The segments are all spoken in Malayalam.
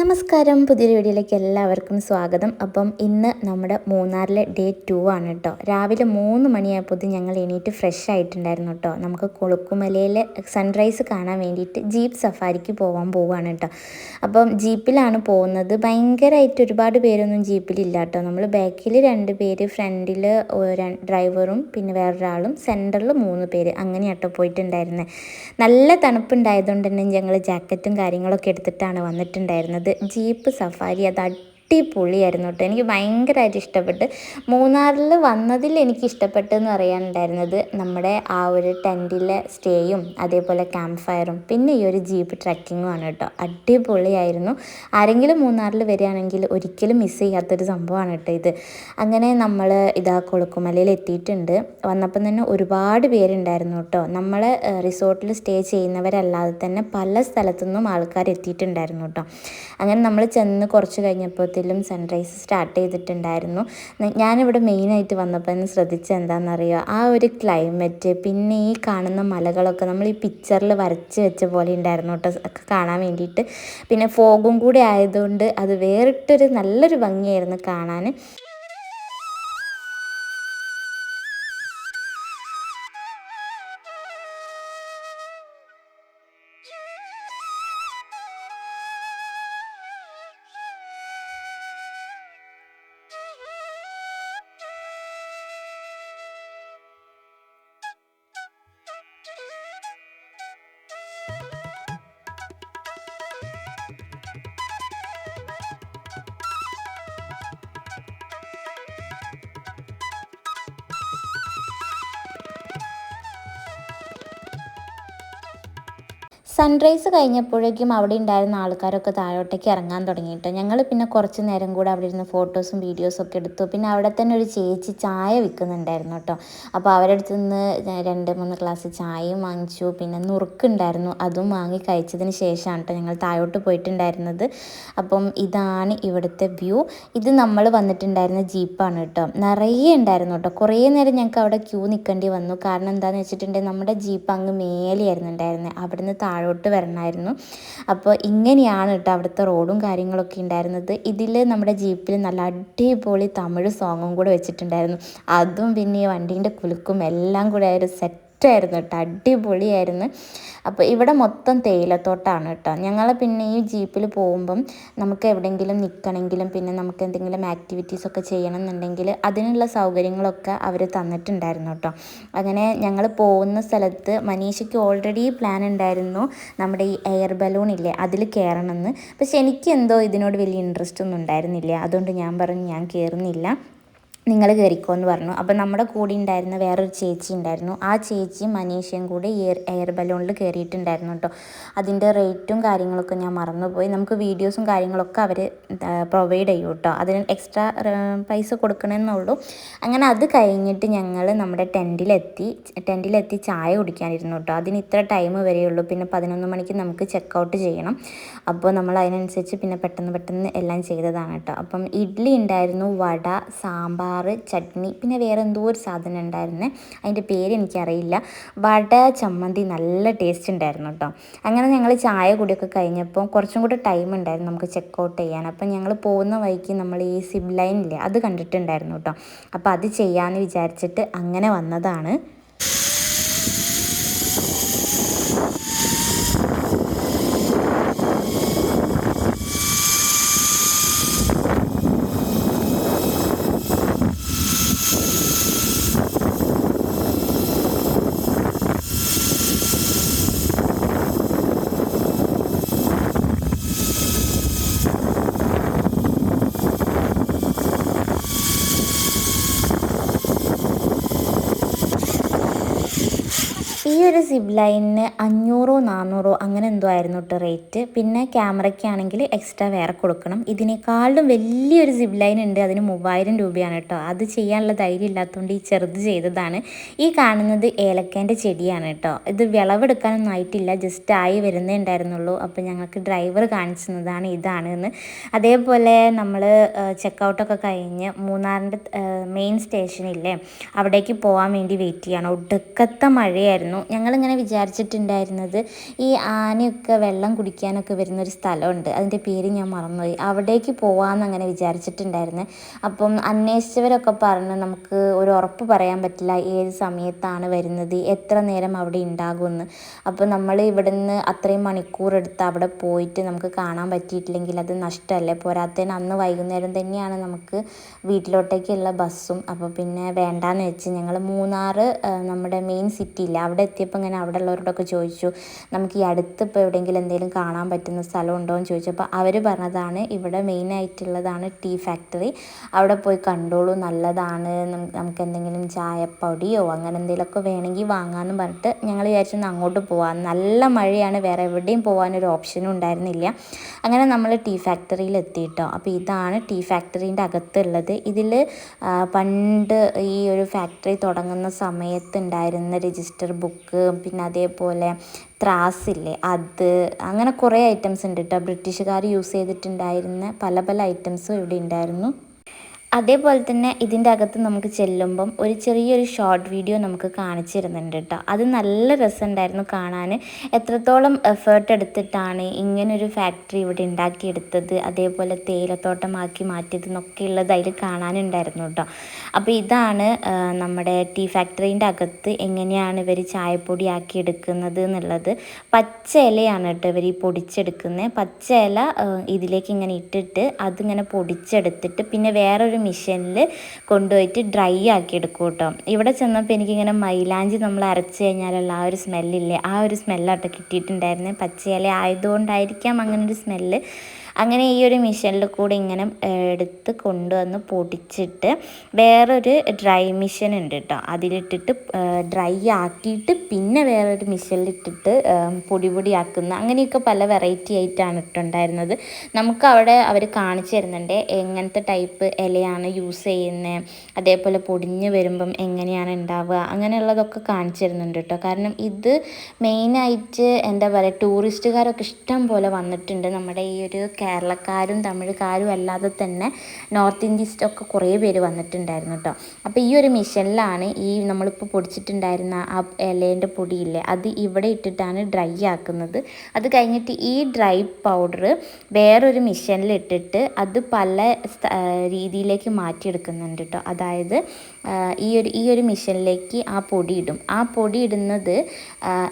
നമസ്കാരം. പുതിയ വീഡിയോയിലേക്ക് എല്ലാവർക്കും സ്വാഗതം. അപ്പം ഇന്ന് നമ്മുടെ മൂന്നാറിലെ ഡേ ടു ആണ് കേട്ടോ രാവിലെ മൂന്ന് മണിയായപ്പോൾ ഞങ്ങൾ എണീറ്റ് ഫ്രഷ് ആയിട്ടുണ്ടായിരുന്നു കേട്ടോ നമുക്ക് കൊളുക്കുമലയിൽ സൺറൈസ് കാണാൻ വേണ്ടിയിട്ട് ജീപ്പ് സഫാരിക്ക് പോകാൻ പോവുകയാണ് കേട്ടോ അപ്പം ജീപ്പിലാണ് പോകുന്നത്. ഭയങ്കരമായിട്ട് ഒരുപാട് പേരൊന്നും ജീപ്പിലില്ല കേട്ടോ നമ്മൾ ബാക്കിൽ രണ്ട് പേര് ഫ്രണ്ടിൽ ഡ്രൈവറും പിന്നെ വേറൊരാളും സെന്ററിൽ മൂന്ന് പേര്. അങ്ങനെ അങ്ങനെയാട്ടോ പോയിട്ടുണ്ടായിരുന്നത് നല്ല തണുപ്പുണ്ടായതുകൊണ്ട് തന്നെ ഞങ്ങൾ ജാക്കറ്റും കാര്യങ്ങളൊക്കെ എടുത്തിട്ടാണ് വന്നിട്ടുണ്ടായിരുന്നത്. ജീപ്പ് സഫാരി അത് അടിപൊളിയായിരുന്നു കേട്ടോ. എനിക്ക് ഭയങ്കരമായിട്ട് ഇഷ്ടപ്പെട്ട് മൂന്നാറിൽ വന്നതിൽ എനിക്ക് ഇഷ്ടപ്പെട്ടെന്ന് പറയാനുണ്ടായിരുന്നത് നമ്മുടെ ആ ഒരു ടെന്റിലെ സ്റ്റേയും അതേപോലെ ക്യാമ്പ് ഫയറും പിന്നെ ഈ ഒരു ജീപ്പ് ട്രക്കിങ്ങും ആണ് കേട്ടോ. അടിപൊളിയായിരുന്നു. ആരെങ്കിലും മൂന്നാറിൽ വരികയാണെങ്കിൽ ഒരിക്കലും മിസ് ചെയ്യാത്തൊരു സംഭവമാണ് കേട്ടോ ഇത്. അങ്ങനെ നമ്മൾ ഇതാ കൊളുക്കുമലയിൽ എത്തിയിട്ടുണ്ട്. വന്നപ്പം തന്നെ ഒരുപാട് പേരുണ്ടായിരുന്നു കേട്ടോ. നമ്മൾ റിസോർട്ടിൽ സ്റ്റേ ചെയ്യുന്നവരല്ലാതെ തന്നെ പല സ്ഥലത്തു നിന്നും ആൾക്കാർ എത്തിയിട്ടുണ്ടായിരുന്നു കേട്ടോ. അങ്ങനെ നമ്മൾ ചെന്ന് കുറച്ച് കഴിഞ്ഞപ്പോഴത്തേലും സൺറൈസ് സ്റ്റാർട്ട് ചെയ്തിട്ടുണ്ടായിരുന്നു. ഞാനിവിടെ മെയിനായിട്ട് വന്നപ്പോൾ തന്നെ ശ്രദ്ധിച്ചത് എന്താണെന്നറിയോ ആ ഒരു ക്ലൈമറ്റ് പിന്നെ ഈ കാണുന്ന മലകളൊക്കെ നമ്മൾ ഈ പിക്ചറിൽ വരച്ച് വെച്ച പോലെ ഉണ്ടായിരുന്നു കേട്ടോ കാണാൻ വേണ്ടിയിട്ട്. പിന്നെ ഫോഗും കൂടി ആയതുകൊണ്ട് അത് വേറിട്ടൊരു നല്ലൊരു ഭംഗിയായിരുന്നു കാണാൻ. സൺറൈസ് കഴിഞ്ഞപ്പോഴേക്കും അവിടെ ഉണ്ടായിരുന്ന ആൾക്കാരൊക്കെ താഴോട്ടേക്ക് ഇറങ്ങാൻ തുടങ്ങിയിട്ട് ഞങ്ങൾ പിന്നെ കുറച്ച് നേരം കൂടെ അവിടെ ഇരുന്ന് ഫോട്ടോസും വീഡിയോസും ഒക്കെ എടുത്തു. പിന്നെ അവിടെ തന്നെ ഒരു ചേച്ചി ചായ വിൽക്കുന്നുണ്ടായിരുന്നു കേട്ടോ. അപ്പോൾ അവരുടെ അടുത്ത് നിന്ന് രണ്ട് മൂന്ന് ഗ്ലാസ് ചായയും വാങ്ങിച്ചു. പിന്നെ നുറുക്കുണ്ടായിരുന്നു അതും വാങ്ങി കഴിച്ചതിന് ശേഷമാണ് കേട്ടോ ഞങ്ങൾ താഴോട്ട് പോയിട്ടുണ്ടായിരുന്നത്. അപ്പം ഇതാണ് ഇവിടുത്തെ വ്യൂ ഇത് നമ്മൾ വന്നിട്ടുണ്ടായിരുന്ന ജീപ്പാണ് കേട്ടോ. നിറയെ ഉണ്ടായിരുന്നു കേട്ടോ. കുറേ നേരം ഞങ്ങൾക്ക് അവിടെ ക്യൂ നിൽക്കേണ്ടി വന്നു. കാരണം എന്താണെന്ന് വെച്ചിട്ടുണ്ടെങ്കിൽ നമ്മുടെ ജീപ്പ് അങ്ങ് മേലെയായിരുന്നു ഉണ്ടായിരുന്നത് അവിടുന്ന് താഴോട്ട് വരണമായിരുന്നു അപ്പോൾ ഇങ്ങനെയാണ് കേട്ടോ അവിടുത്തെ റോഡും കാര്യങ്ങളൊക്കെ ഉണ്ടായിരുന്നത്. ഇതിൽ നമ്മുടെ ജീപ്പിൽ നല്ല അടിപൊളി തമിഴ് സോങ്ങും കൂടെ വെച്ചിട്ടുണ്ടായിരുന്നു. അതും പിന്നെ ഈ വണ്ടീന്റെ കുലുക്കും എല്ലാം കൂടെ ഒരു സെറ്റ് സെറ്റായിരുന്നു കേട്ടോ. അടിപൊളിയായിരുന്നു. അപ്പോൾ ഇവിടെ മൊത്തം തേയിലത്തോട്ടാണ് കേട്ടോ. ഞങ്ങൾ പിന്നെ ഈ ജീപ്പിൽ പോകുമ്പം നമുക്ക് എവിടെയെങ്കിലും നിൽക്കണമെങ്കിലും പിന്നെ നമുക്ക് എന്തെങ്കിലും ആക്ടിവിറ്റീസ് ഒക്കെ ചെയ്യണം എന്നുണ്ടെങ്കിൽ അതിനുള്ള സൗകര്യങ്ങളൊക്കെ അവർ തന്നിട്ടുണ്ടായിരുന്നു കേട്ടോ. അങ്ങനെ ഞങ്ങൾ പോകുന്ന സ്ഥലത്ത് മനീഷയ്ക്ക് ഓൾറെഡി പ്ലാൻ ഉണ്ടായിരുന്നു നമ്മുടെ ഈ എയർ ബലൂൺ ഇല്ലേ അതിൽ കയറണമെന്ന്. പക്ഷെ എനിക്ക് എന്തോ ഇതിനോട് വലിയ ഇൻട്രസ്റ്റ് ഒന്നും ഉണ്ടായിരുന്നില്ല. അതുകൊണ്ട് ഞാൻ പറഞ്ഞു ഞാൻ കയറുന്നില്ല. നിങ്ങൾ കയറിക്കോ എന്ന് പറഞ്ഞു. അപ്പം നമ്മുടെ കൂടെ ഉണ്ടായിരുന്ന വേറൊരു ചേച്ചി ഉണ്ടായിരുന്നു. ആ ചേച്ചിയും മനീഷയും കൂടെ എയർ എയർ ബലൂണിൽ കയറിയിട്ടുണ്ടായിരുന്നു കേട്ടോ. അതിന്റെ റേറ്റും കാര്യങ്ങളൊക്കെ ഞാൻ മറന്നുപോയി. നമുക്ക് വീഡിയോസും കാര്യങ്ങളൊക്കെ അവർ പ്രൊവൈഡ് ചെയ്യും കേട്ടോ. അതിന് എക്സ്ട്രാ പൈസ കൊടുക്കണമെന്നുള്ളൂ. അങ്ങനെ അത് കഴിഞ്ഞിട്ട് ഞങ്ങൾ നമ്മുടെ ടെന്റിലെത്തി ടെന്റിലെത്തി ചായ കുടിക്കാനിരുന്നു കേട്ടോ. അതിന് ഇത്ര ടൈം വരെയുള്ളൂ പിന്നെ പതിനൊന്ന് മണിക്ക് നമുക്ക് ചെക്ക് ഔട്ട് ചെയ്യണം. അപ്പോൾ നമ്മൾ അതിനനുസരിച്ച് പിന്നെ പെട്ടെന്ന് പെട്ടെന്ന് എല്ലാം ചെയ്തതാണ് കേട്ടോ. അപ്പം ഇഡ്ഡലി ഉണ്ടായിരുന്നു വട സാമ്പാർ സാമ്പാർ ചട്നി പിന്നെ വേറെ എന്തോ ഒരു സാധനം ഉണ്ടായിരുന്നേ. അതിന്റെ പേര് എനിക്കറിയില്ല. വട ചമ്മന്തി നല്ല ടേസ്റ്റ് ഉണ്ടായിരുന്നു കേട്ടോ. അങ്ങനെ ഞങ്ങൾ ചായ കുടിയൊക്കെ കഴിഞ്ഞപ്പോൾ കുറച്ചും കൂടെ ടൈം ഉണ്ടായിരുന്നു നമുക്ക് ചെക്ക് ഔട്ട് ചെയ്യാൻ. അപ്പം ഞങ്ങൾ പോകുന്ന വഴിക്ക് നമ്മൾ ഈ സിബ് ലൈനില്ലേ അത് കണ്ടിട്ടുണ്ടായിരുന്നു കേട്ടോ. അപ്പോൾ അത് ചെയ്യാമെന്ന് വിചാരിച്ചിട്ട് അങ്ങനെ വന്നതാണ് ഈ ഒരു സിബ് ലൈനിന് അഞ്ഞൂറോ നാനൂറോ അങ്ങനെ എന്തോ ആയിരുന്നു കേട്ടോ റേറ്റ് പിന്നെ ക്യാമറയ്ക്കാണെങ്കിൽ എക്സ്ട്രാ വേറെ കൊടുക്കണം. ഇതിനേക്കാളും വലിയൊരു സിബ് ലൈൻ ഉണ്ട്. അതിന് മൂവായിരം രൂപയാണ് കേട്ടോ അത് ചെയ്യാനുള്ള ധൈര്യം ഇല്ലാത്തതുകൊണ്ട് ഈ ചെറുത് ചെയ്തതാണ്. ഈ കാണുന്നത് ഏലക്കേന്റെ ചെടിയാണ് കേട്ടോ ഇത് വിളവെടുക്കാനൊന്നും ആയിട്ടില്ല. ജസ്റ്റ് ആയി വരുന്നേ ഉണ്ടായിരുന്നുള്ളൂ. അപ്പോൾ ഞങ്ങൾക്ക് ഡ്രൈവർ കാണിച്ചതാണ് ഇതാണ് എന്ന് അതേപോലെ നമ്മൾ ചെക്കൗട്ടൊക്കെ കഴിഞ്ഞ് മൂന്നാറിന്റെ മെയിൻ സ്റ്റേഷനില്ലേ അവിടേക്ക് പോകാൻ വേണ്ടി വെയിറ്റ് ചെയ്യണം. ഒടുക്കത്തെ മഴയായിരുന്നു. ഞങ്ങളിങ്ങനെ വിചാരിച്ചിട്ടുണ്ടായിരുന്നത് ഈ ആനയൊക്കെ വെള്ളം കുടിക്കാനൊക്കെ വരുന്നൊരു സ്ഥലമുണ്ട്. അതിന്റെ പേര് ഞാൻ മറന്നുപോയി. അവിടേക്ക് പോവാമെന്ന് അങ്ങനെ വിചാരിച്ചിട്ടുണ്ടായിരുന്നു. അപ്പം അന്വേഷിച്ചവരൊക്കെ പറഞ്ഞ് നമുക്ക് ഒരു ഉറപ്പ് പറയാൻ പറ്റില്ല ഏത് സമയത്താണ് വരുന്നത് എത്ര നേരം അവിടെ ഉണ്ടാകുമെന്ന്. അപ്പോൾ നമ്മൾ ഇവിടുന്ന് അത്രയും മണിക്കൂർ എടുത്ത് അവിടെ പോയിട്ട് നമുക്ക് കാണാൻ പറ്റിയിട്ടില്ലെങ്കിൽ അത് നഷ്ടമല്ലേ? പോരാത്തതിന് അന്ന് വൈകുന്നേരം തന്നെയാണ് നമുക്ക് വീട്ടിലോട്ടേക്കുള്ള ബസ്സും. അപ്പോൾ പിന്നെ വേണ്ടാന്ന് വെച്ച് ഞങ്ങൾ മൂന്നാർ നമ്മുടെ മെയിൻ സിറ്റി ഇല്ല അവിടെ എത്തിയപ്പോൾ ഇങ്ങനെ അവിടെ ഉള്ളവരോടൊക്കെ ചോദിച്ചു നമുക്ക് ഈ അടുത്ത് ഇപ്പോൾ എവിടെയെങ്കിലും എന്തെങ്കിലും കാണാൻ പറ്റുന്ന സ്ഥലം ഉണ്ടോ എന്ന് ചോദിച്ചപ്പോൾ അവർ പറഞ്ഞതാണ് ഇവിടെ മെയിൻ ആയിട്ടുള്ളതാണ് ടീ ഫാക്ടറി അവിടെ പോയി കണ്ടോളൂ നല്ലതാണ്. നമുക്ക് എന്തെങ്കിലും ചായപ്പൊടിയോ അങ്ങനെ എന്തെങ്കിലുമൊക്കെ വേണമെങ്കിൽ വാങ്ങാമെന്ന് പറഞ്ഞിട്ട് ഞങ്ങൾ വിചാരിച്ചു അങ്ങോട്ട് പോവാം. നല്ല മഴയാണ് വേറെ എവിടെയും പോകാനൊരു ഓപ്ഷനും ഉണ്ടായിരുന്നില്ല. അങ്ങനെ നമ്മൾ ടീ ഫാക്ടറിയിൽ എത്തിയിട്ടോ. അപ്പോൾ ഇതാണ് ടീ ഫാക്ടറീന്റെ അകത്തുള്ളത്. ഇതിൽ പണ്ട് ഈ ഒരു ഫാക്ടറി തുടങ്ങുന്ന സമയത്ത് ഉണ്ടായിരുന്ന രജിസ്റ്റർ ബുക്ക് പിന്നെ അതേപോലെ ത്രാസില്ലേ അത് അങ്ങനെ കുറേ ഐറ്റംസ് ഉണ്ട് കേട്ടോ ബ്രിട്ടീഷുകാർ യൂസ് ചെയ്തിട്ടുണ്ടായിരുന്ന പല പല ഐറ്റംസും ഇവിടെ ഉണ്ടായിരുന്നു. അതേപോലെ തന്നെ ഇതിന്റെ അകത്ത് നമുക്ക് ചെല്ലുമ്പം ഒരു ചെറിയൊരു ഷോർട്ട് വീഡിയോ നമുക്ക് കാണിച്ചു തരുന്നുണ്ട് കേട്ടോ. അത് നല്ല രസമുണ്ടായിരുന്നു കാണാൻ. എത്രത്തോളം എഫേർട്ട് എടുത്തിട്ടാണ് ഇങ്ങനൊരു ഫാക്ടറി ഇവിടെ ഉണ്ടാക്കിയെടുത്തത് അതേപോലെ തേയിലത്തോട്ടമാക്കി മാറ്റിയത് എന്നൊക്കെയുള്ളത് അതിൽ കാണാനുണ്ടായിരുന്നു കേട്ടോ. അപ്പോൾ ഇതാണ് നമ്മുടെ ടീ ഫാക്ടറീന്റെ അകത്ത് എങ്ങനെയാണ് ഇവർ ചായപ്പൊടി ആക്കി എടുക്കുന്നത് എന്നുള്ളത്. പച്ച ഇലയാണ് കേട്ടോ ഇവർ ഈ പൊടിച്ചെടുക്കുന്നത്. പച്ച ഇല ഇതിലേക്ക് ഇങ്ങനെ ഇട്ടിട്ട് അതിങ്ങനെ പൊടിച്ചെടുത്തിട്ട് പിന്നെ വേറൊരു മിഷനിൽ കൊണ്ടുപോയിട്ട് ഡ്രൈ ആക്കി എടുക്കും കേട്ടോ. ഇവിടെ ചെന്നപ്പോൾ എനിക്കിങ്ങനെ മൈലാഞ്ചി നമ്മൾ അരച്ച് കഴിഞ്ഞാലുള്ള ആ ഒരു സ്മെല്ലില്ലേ ആ ഒരു സ്മെല്ലാട്ടോ കിട്ടിയിട്ടുണ്ടായിരുന്നത് പച്ചയില ആയതുകൊണ്ടായിരിക്കാം അങ്ങനെ ഒരു സ്മെല്ല്. അങ്ങനെ ഈ ഒരു മിഷനിൽ കൂടെ ഇങ്ങനെ എടുത്ത് കൊണ്ടുവന്ന് പൊടിച്ചിട്ട് വേറൊരു ഡ്രൈ മിഷൻ ഉണ്ട് കേട്ടോ അതിലിട്ടിട്ട് ഡ്രൈ ആക്കിയിട്ട് പിന്നെ വേറൊരു മിഷനിലിട്ടിട്ട് പൊടി പൊടി ആക്കുന്ന അങ്ങനെയൊക്കെ പല വെറൈറ്റി ആയിട്ടാണ് ഇട്ടുണ്ടായിരുന്നത്. നമുക്ക് അവിടെ അവർ കാണിച്ചു തരുന്നുണ്ട് എങ്ങനത്തെ ടൈപ്പ് ഇലയാണ് യൂസ് ചെയ്യുന്നത് അതേപോലെ പൊടിഞ്ഞ് വരുമ്പം എങ്ങനെയാണ് ഉണ്ടാവുക അങ്ങനെയുള്ളതൊക്കെ കാണിച്ചു തരുന്നുണ്ട് കേട്ടോ കാരണം ഇത് മെയിനായിട്ട് എന്താ പറയുക ടൂറിസ്റ്റുകാരൊക്കെ ഇഷ്ടം പോലെ വന്നിട്ടുണ്ട് നമ്മുടെ ഈ ഒരു കേരളക്കാരും തമിഴ്ക്കാരും അല്ലാതെ തന്നെ നോർത്ത് ഇന്ത്യസ്റ്റൊക്കെ കുറേ പേര് വന്നിട്ടുണ്ടായിരുന്നു കേട്ടോ അപ്പോൾ ഈ ഒരു മിഷനിലാണ് ഈ നമ്മളിപ്പോൾ പൊടിച്ചിട്ടുണ്ടായിരുന്ന ആ ഇലേന്റെ പൊടിയില്ലേ അത് ഇവിടെ ഇട്ടിട്ടാണ് ഡ്രൈ ആക്കുന്നത്. അത് കഴിഞ്ഞിട്ട് ഈ ഡ്രൈ പൗഡർ വേറൊരു മിഷനിൽ ഇട്ടിട്ട് അത് പല രീതിയിലേക്ക് മാറ്റിയെടുക്കുന്നുണ്ട് കേട്ടോ അതായത് ഈ ഒരു ഈ ഒരു മിഷനിലേക്ക് ആ പൊടി ഇടും. ആ പൊടി ഇടുന്നത്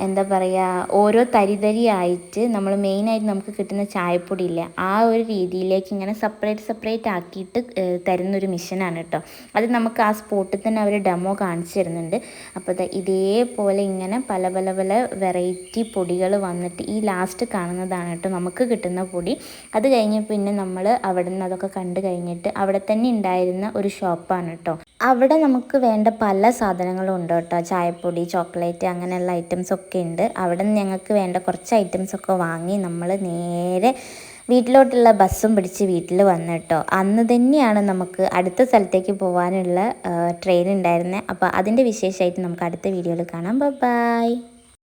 എന്താ പറയുക ഓരോ തരി തരിയായിട്ട് നമ്മൾ മെയിനായിട്ട് നമുക്ക് കിട്ടുന്ന ചായപ്പൊടി ഇല്ലേ ആ ഒരു രീതിയിലേക്ക് ഇങ്ങനെ സെപ്പറേറ്റ് സെപ്പറേറ്റ് ആക്കിയിട്ട് തരുന്നൊരു മിഷനാണ് കേട്ടോ അത് നമുക്ക് ആ സ്പോട്ടിൽ തന്നെ അവർ ഡെമോ കാണിച്ചു തരുന്നുണ്ട്. അപ്പോൾ ഇതേപോലെ ഇങ്ങനെ പല പല പല വെറൈറ്റി പൊടികൾ വന്നിട്ട് ഈ ലാസ്റ്റ് കാണുന്നതാണ് കേട്ടോ നമുക്ക് കിട്ടുന്ന പൊടി. അത് കഴിഞ്ഞ് പിന്നെ നമ്മൾ അവിടെ നിന്ന് അതൊക്കെ കണ്ടു കഴിഞ്ഞിട്ട് അവിടെ തന്നെ ഉണ്ടായിരുന്ന ഒരു ഷോപ്പാണ് കേട്ടോ അവിടെ നമുക്ക് വേണ്ട പല സാധനങ്ങളും ഉണ്ട് കേട്ടോ. ചായപ്പൊടി ചോക്ലേറ്റ് അങ്ങനെയുള്ള ഐറ്റംസ് ഒക്കെ ഉണ്ട്. അവിടെ നിന്ന് ഞങ്ങൾക്ക് വേണ്ട കുറച്ച് ഐറ്റംസ് ഒക്കെ വാങ്ങി നമ്മൾ നേരെ വീട്ടിലോട്ടുള്ള ബസ്സും പിടിച്ച് വീട്ടിൽ വന്നു കേട്ടോ. അന്ന് തന്നെയാണ് നമുക്ക് അടുത്ത സ്ഥലത്തേക്ക് പോകാനുള്ള ട്രെയിൻ ഉണ്ടായിരുന്നത് അപ്പോൾ അതിന്റെ വിശേഷമായിട്ട് നമുക്ക് അടുത്ത വീഡിയോയിൽ കാണാം. ബൈ